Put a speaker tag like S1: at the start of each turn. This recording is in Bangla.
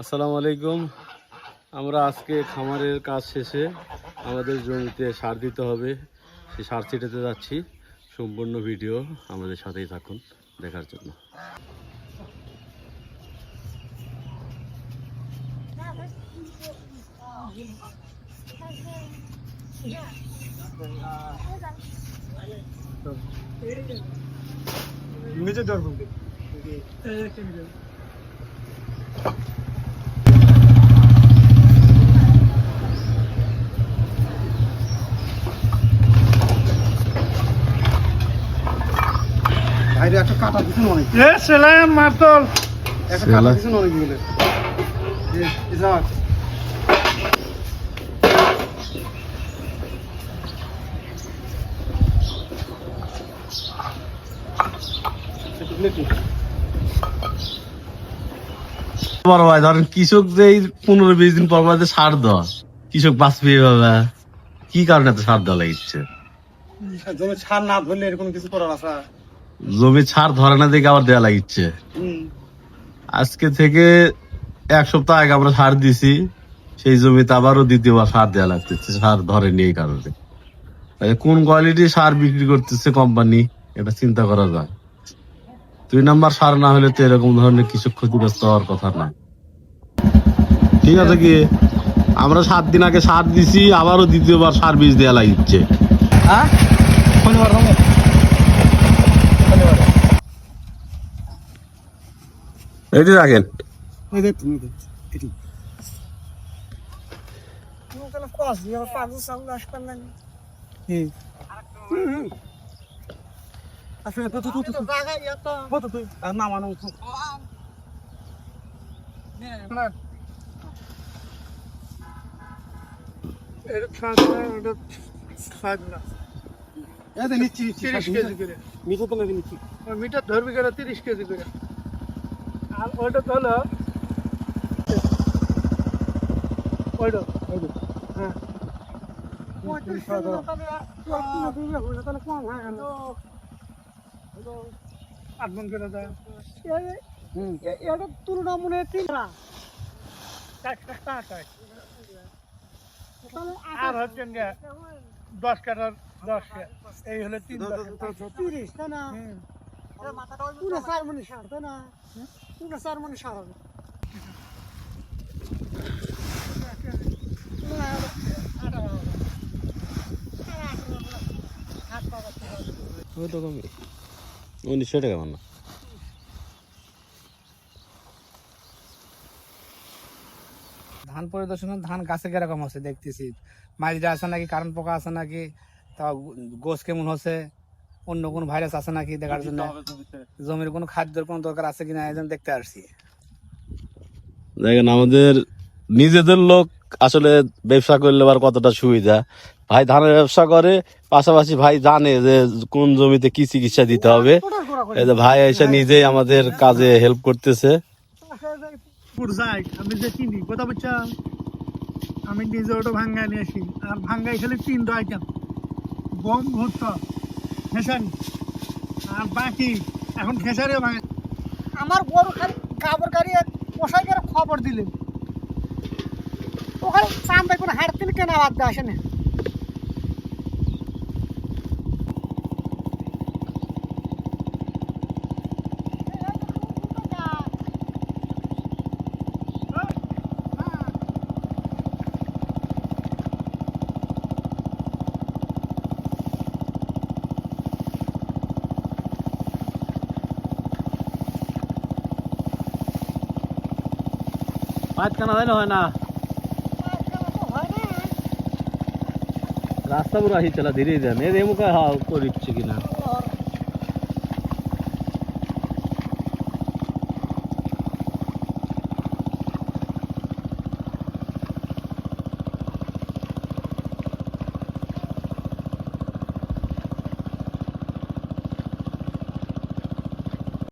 S1: আসসালামু আলাইকুম। আমরা আজকে খামারের কাজ শেষে আমাদের জমিতে সার দিতে হবে। সেই সার ছিটাতে যাচ্ছি। সম্পূর্ণ ভিডিও আমাদের সাথেই থাকুন দেখার জন্য।
S2: নিচে ডর করবে একটা কাটা দিছেন অনেক।
S3: এ সেলাইন মাতল
S2: একটা কাটা দিছেন অনেক বলে। ইসাক
S1: বড় ভাই ধরেন কৃষক যে এই পনেরো বিশ দিন পর যে সার দেওয়া কৃষক বাঁচবে এভাবে? কি কারণে এত সার দেওয়া লাগছে
S2: জমি ছাড় না ধরলে এরকম কিছু করার আশা
S1: জমি ছাড় ধরে না দেখে আবার দেওয়া লাগিচ্ছে। আজকে থেকে এক সপ্তাহ আগে আমরা সার দিছি সেই জমিতে আবারও দ্বিতীয়বার সার দেওয়া লাগতেছে সার ধরেনি এই কারণে। কোন কোয়ালিটি সার বিক্রি করতেছে কোম্পানি এটা চিন্তা করা যায়। দুই নাম্বার সার না হলে তো এরকম ধরনের কিছু ক্ষতিগ্রস্ত হওয়ার কথা না। ঠিক আছে কি? আমরা সাত দিন আগে সার দিছি আবারও দ্বিতীয়বার সার বীজ দেওয়া লাগিচ্ছে।
S2: হ্যাঁ?
S1: এটি রাখেন।
S2: এটি হুম আসলে তো তো তো তো তো। তো আর নামানো তো।
S3: এটা খাওয়া এটা
S2: যে নিচ্ছি
S3: তিরিশ কেজি করে।
S2: মিঠো তো লাগে নিচ্ছি।
S3: মিটার ধরবি করে তিরিশ কেজি করে। আর ওইটা তো হলো ওইটা। হ্যাঁ। আট মন করে দেয় এটা তুলনা মনে তিন আর হচ্ছে যে দশ কাটার দশ। এই হলে তিন
S4: তিরিশ তাই না?
S3: হুম।
S4: পুরো চার মনে সার তাই না? পুরো চার মনে সার হবে।
S1: ওই তো কমই। উনিশশো টাকা মানা
S5: ধান পরিদর্শনে ধান গাছে কীরকম হচ্ছে দেখতেছি। মাঝিরা আছে নাকি কারণ পোকা আছে নাকি তা গোস কেমন হচ্ছে অন্য কোনো ভাইরাস আছে নাকি দেখার জন্য? জমির কোনো খাদ্যের কোনো দরকার আছে কিনা এই জন্য দেখতে আসছি।
S1: দেখেন আমাদের নিজেদের লোক আসলে ব্যবসা করলে আবার কতটা সুবিধা। ভাই ধানের ব্যবসা করে পাশাপাশি ভাই জানে যে কোন জমিতে কি চিকিৎসা দিতে হবে। এই যে ভাই এসে নিজেই আমাদের কাজে হেল্প করতেছে।
S3: যাই আমি যে চিনি কথা বলছাম আমি নিজে ওটা নিয়ে আসি। আর ভাঙ্গাই আইটেম গম খেসারি। আর বাকি, এখন খেসারিও ভাঙে।
S4: আমার গরু খালি গাবর গাড়ি করে খবর দিলেন। ওখানে চান্দা করে দিলে কেনা বাদ আসে না।
S1: ভাত খানা তাই না হয় না? রাস্তা পুরো আহি চলা, ধীরে ধীরে। এর এমুকা হা করিচ্ছে কিনা?